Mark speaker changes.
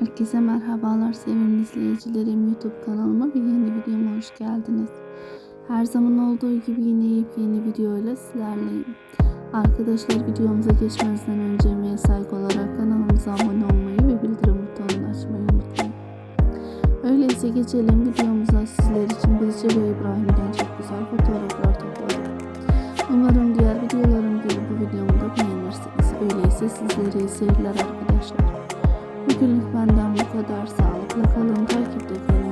Speaker 1: Herkese merhabalar sevimli izleyicilerim. YouTube kanalıma bir yeni videoma hoş geldiniz. Her zaman olduğu gibi yine yepyeni videoyla sizlerleyim. Arkadaşlar videomuza geçmezden önce emeğe saygı olarak kanalımıza abone olmayı ve bildirim butonunu açmayı unutmayın. Öyleyse geçelim videomuza sizler için Bizce ve İbrahim'den çok güzel fotoğraflar topladım. Umarım diğer videolarım gibi bu videomu da beğenirsiniz. Öyleyse sizlere iyi seyirler arkadaşlar. Bugünlük benden bu kadar. Sağlıkla kalın, takipte kalın.